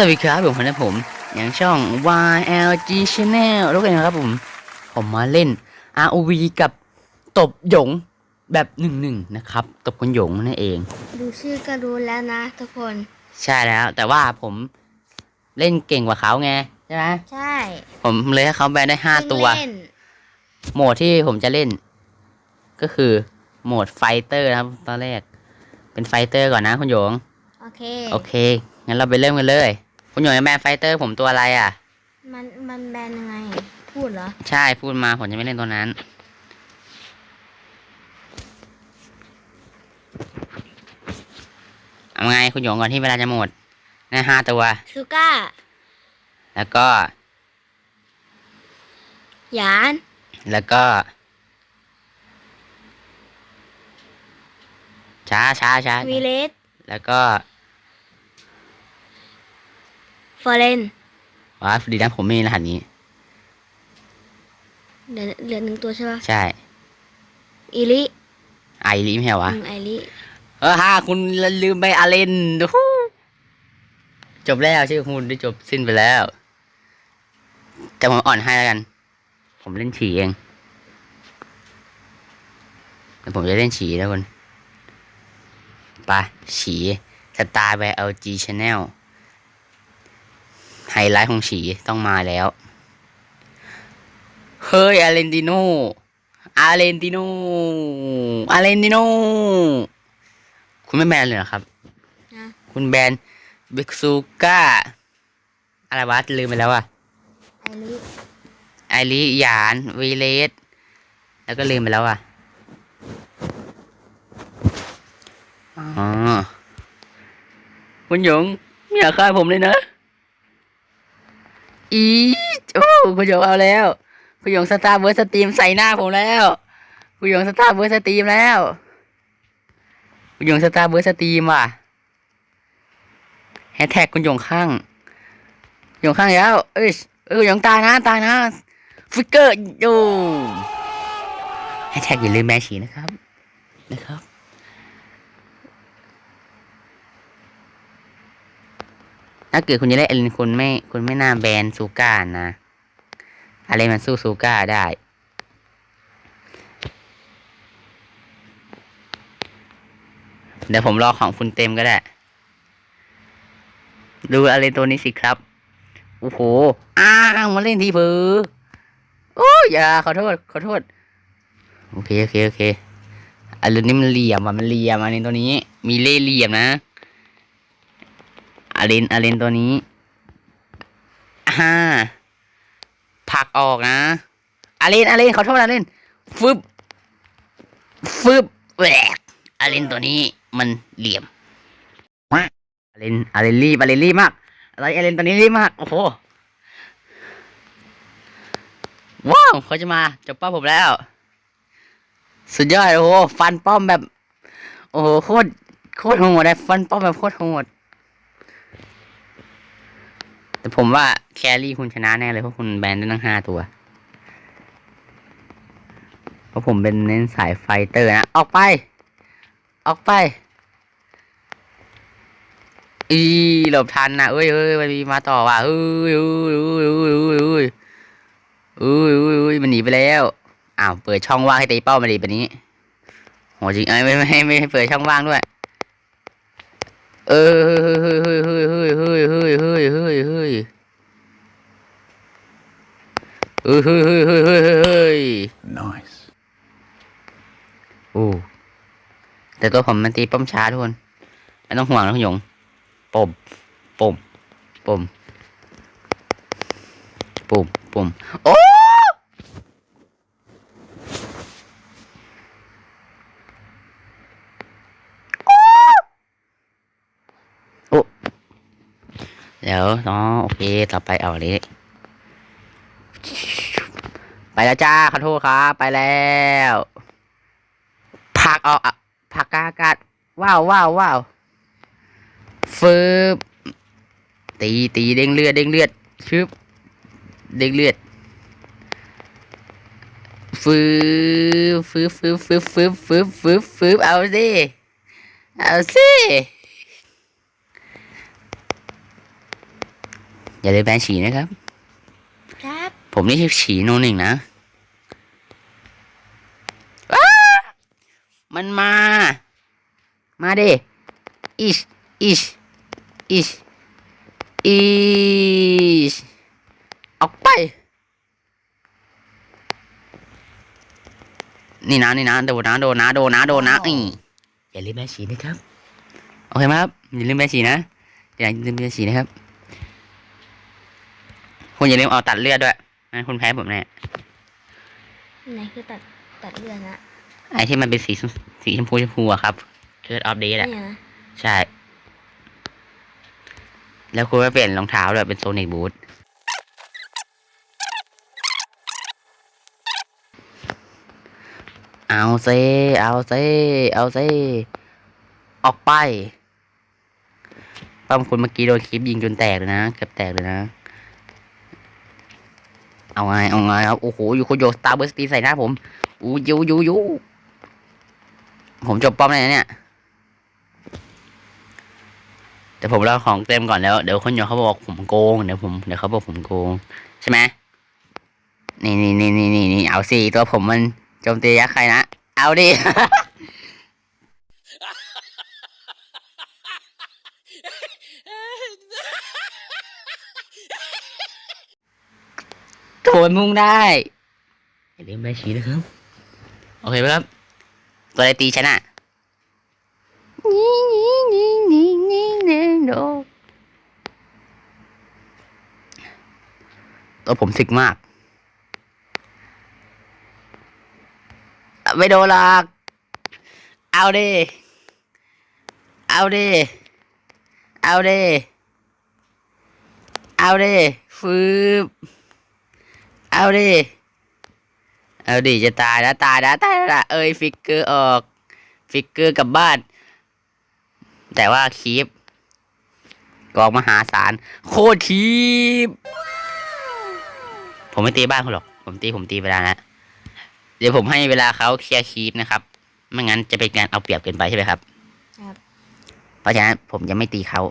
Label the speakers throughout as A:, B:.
A: วัสดีครับผมพนะผม อย่างช่อง YLG Channel รู้กันนะครับผม ผมมาเล่น ROV กับตบหยงแบบหนึ่งหนึ่งนะครับ ตบคนหยงนั่นเอง
B: ดูชื่อก็รู้แล้วนะทุกคน
A: ใช่แล้ว แต่ว่าผมเล่นเก่งกว่าเขาไง ใช่ไหม
B: ใช่
A: ผมเลยให้เขาแบนได้ห้าตัว
B: เล่น
A: โหมดที่ผมจะเล่น ก็คือโหมดไฟเตอร์นะครับ ตอนแรก เป็นไฟเตอร์ก่อนนะคุณหยง
B: โอเค
A: โอเคงั้นเราไปเริ่มกันเลย คุณหยงจะแบนไฟเตอร์ผมตัวอะไรอะ
B: มันมันแบนยังไง พูดเหรอ
A: ใช่พูดมาผมจะไม่เล่นตัวนั้น เอาไงคุณหยงก่อนที่เวลาจะหมดนะห้าตัว
B: ซูก้า
A: แล้วก็
B: หยาน
A: แล้วก็ ช้าช้าช้า
B: วีเลส
A: แล้วก็
B: ฟอร์เรน
A: ว้าดีนะผมไม่มีรหัสนี้
B: เหลือเหลือหนึ่งตัวใช่ปะ
A: ใช่
B: อีลิ
A: ไอรีไม่ใช่เหรอวะ
B: อืมไอลิ
A: เออฮ่าคุณลืมไปอาเลนโอ้โหจบแล้วชื่อคุณได้จบสิ้นไปแล้ว แต่ผมอ่อนให้แล้วกัน ผมเล่นฉีเองแต่ผมจะเล่นฉีแล้วคนไปฉีสตาร์แวร์ LG Channel ไฮ ไลท์ของฉีต้องมาแล้ว เฮ้ยอาเลนติโนอาเลนติโนอาเลนติโนคุณไม่แบนเลยเหรอครับ
B: นะ
A: คุณแบนบิกซูก้าอะไรวะลืมไปแล้วอะ
B: ไอลิ
A: ไอริหยานวีเลสแล้วก็ลืมไปแล้วอะอ๋อคุณหยงไม่อยากฆ่าผมเลยนะ อีโอ้คุณหยงเอาแล้วคุณหยงสตาร์เบิร์สตรีมใส่หน้าผมแล้วคุณหยงสตาร์เบิร์สตรีมแล้วคุณหยงสตาร์เบิร์สตรีมว่ะแฮชแท็กคุณหยงข้างหยงข้างแล้ว เอ้ยเออหยงตายนะตายนะฟิกเกอร์โยแฮชแท็กอย่าลืมแมชชีนะครับนะครับ ถ้าเกิดคุณจะได้เอลินคุณไม่คุณไม่น่าแบนซูก้านะ อะไรมันสู้ซูก้าได้ เดี๋ยวผมรอของคุณเต็มก็ได้ ดูอะไรตัวนี้สิครับ โอ้โห อ้าวมาเล่นทีเผือโอ้ยอย่าขอโทษ ขอโทษ โอเค โอเค โอเคอันนี้มันเหลี่ยมอะ มันเหลี่ยมอันนี้ตัวนี้ มีเล่เหลี่ยมนะ อาเลนอาเลนตัวนี้ฮ่าผักออกนะอาเลนอาเลนขอโทษอาเลนฟึบฟึบแหวกอาเลนตัวนี้มันเหลี่ยมอาเลนอาเลนรีบอาเลนรีบมากอะไรอาเลนตัวนี้รีบมากโอ้โหว้าวเขาจะมาจบป้อมผมแล้ว สุดยอดโอ้โหฟันป้อมแบบ โอ้โหโคตรโคตรโหดเลยฟันป้อมแบบโคตรโหด แต่ผมว่าแครี่คุณชนะแน่เลยเพราะคุณแบนได้ตั้งห้าตัว เพราะผมเป็นเน้นสายไฟเตอร์นะ ออกไป ออกไป อีหลบทันนะเอ้ยเอ้ยมันมีมาต่อว่ะเอ้ยเอ้ยเอ้ยเอ้ยเอ้ยเอ้ยเอ้ยเอ้ยมันหนีไปแล้ว อ้าว เปิดช่องว่างให้ตีเป้ามาดีแบบนี้โหจริงไอ้ยไม่ไม่ให้ไม่ให้เปิดช่องว่างด้วย เออเฮ้ยเฮ้ยเฮ้ยเฮ้ยเฮ้ยเฮ้ยเฮ้ยเฮ้ยเฮ้ยเออเฮ้ยเฮ้ยเฮ้ยเฮ้ยเฮ้ย
C: Nice.
A: โอ้แต่ตัวผมมันตีป้อมช้าทุกคนไม่ต้องห่วงนะคุณหยงปุ่มปมปมปมปมโอ้ เดี๋ยวเนาะโอเคต่อไปเอาเลยไปแล้วจ้าขอโทษครับ ไปแล้วผักออกผักกากาดว้าวว้าวว้าวฟืบตีตีเด้งเลือดเด้งเลือดชึบเด้งเลือดฟืบฟืบฟืบฟืบฟืบฟืบฟืบเอาสิเอาสิ อย่าลืมแบนฉีนะครับ
B: ครับ
A: ผมนี่ชื่อฉีโนหนึ่งนะอ้ามันมา มาดิอิชอิชอิชอิชออกไป นี่นะนี่นะโดนนะโดนนะโดนนะโดนนะอีอย่าลืมแบนฉีนะครับ โอเคไหมครับ อย่าลืมแบนฉีนะ อย่าลืมแบนฉีนะครับ คุณอย่าลืมเอาตัดเลือดด้วยงั้นคุณแพ้ผมแน่
B: ไหนคือตัดตัดเลือดนะ
A: ไอ้ที่มันเป็นสีชมสีชมพูชมพูอะครับเกิดอัปเดตอะ
B: เนี่ยนะ
A: ใช่ แล้วคุณก็เปลี่ยนรองเท้าด้วยเป็นโซนิกบูทเอาเซเอาเซเอาเซออกไปป้อมคุณเมื่อกี้โดนคลิปยิงจนแตกเลยนะ เกือบแตกเลยนะ เอาไงเอาไงครับ โอ้โห อยู่คนโยสตาร์เบอร์สตีใส่หน้าผมอู้ยูยูยูผมจบป้อมเลยนะเนี่ย แต่ผมเล่าของเต็มก่อนแล้ว เดี๋ยวคนโยเขาบอกผมโกง เดี๋ยวผม เดี๋ยวเขาบอกผมโกง ใช่ไหมนี่นี่นี่นี่นี่นี่เอาสิตัวผมมันโจมตียักษ์ใครนะ เอาดิ โถนมุ่งได้อย่าลืมแบชีนะครับ โอเคไหมครับ ตัวอะไรตีชนะนี่นี่นี่นี่นี่นี่โดตัวผมถึกมาก ไม่โดนหรอกเอาดิ เอาดิ เอาดิ เอาดิฟืบ เอาดิ เอาดิจะตายแล้วตายแล้วตายแล้วเอ้ยฟิกเกอร์ออก ฟิกเกอร์กลับบ้าน แต่ว่าคีปกองมหาศาลโคตรคีปผมไม่ตีบ้านคุณหรอก ผมตีผมตีเวลาแล้วเดี๋ยวผมให้เวลาเขาเคลียร์คีปนะครับ ไม่งั้นจะเป็นการเอาเปรียบเกินไปใช่ไหมครับ
B: ครับ
A: เพราะฉะนั้นผมจะไม่ตีเขา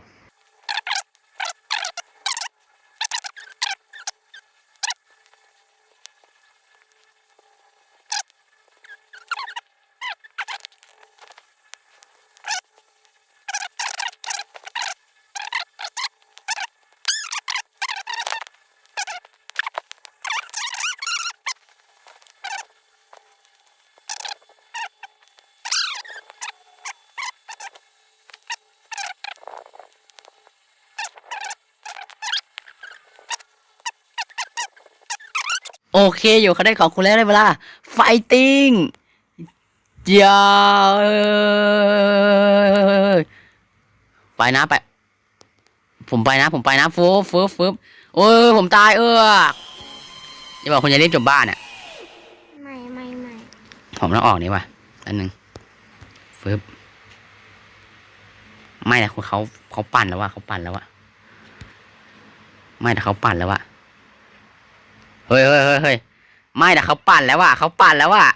A: โอเคอยู่เขาได้ของคุณแล้วได้เวลาไฟติ้งยาวไปนะไป ผมไปนะ ผมไปนะฟูฟูฟูโอ้ยผมตายเอออย่าบอกคุณจะรีบจบบ้านอะ
B: ไม่ไม่ไม่
A: ผมต้องออกนี่ว่ะอันหนึ่งฟึบไม่แต่คุณเขาเขาปั่นแล้วว่ะเขาปั่นแล้วว่ะไม่แต่เขาปั่นแล้วว่ะ เฮ้ยเฮ้ยเฮ้ยเฮ้ยไม่แต่เขาปั่นแล้วว่ะเขาปั่นแล้วว่ะ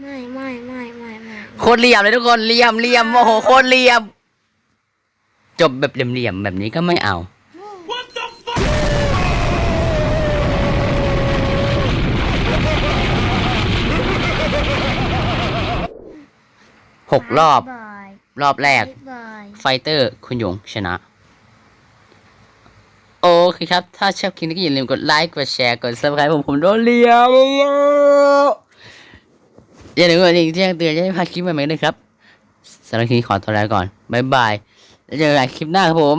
B: ไม่ไม่ไม่ไม่ไม่
A: โคตรเหลี่ยมเลยทุกคนเหลี่ยมเหลี่ยมโอ้โหโคตรเหลี่ยม จบแบบเหลี่ยมๆแบบนี้ก็ไม่เอาหกรอบ
B: บาย
A: รอบแรก
B: บาย
A: ไฟเตอร์ คุณหยงชนะโอ เคครับ ถ้าชอบคลิปนี้ก็อย่าลืมกดไลค์กดแชร์กด subscribe ผมผมโดนเลียมอย่าลืมกดลิงก์แจ้งเตือนจะได้ไม่พลาดคลิปใหม่ๆเลยครับสำหรับคลิปนี้ขอตัวลาไปก่อนบ๊ายบายแล้วเจอกันคลิปหน้าครับผม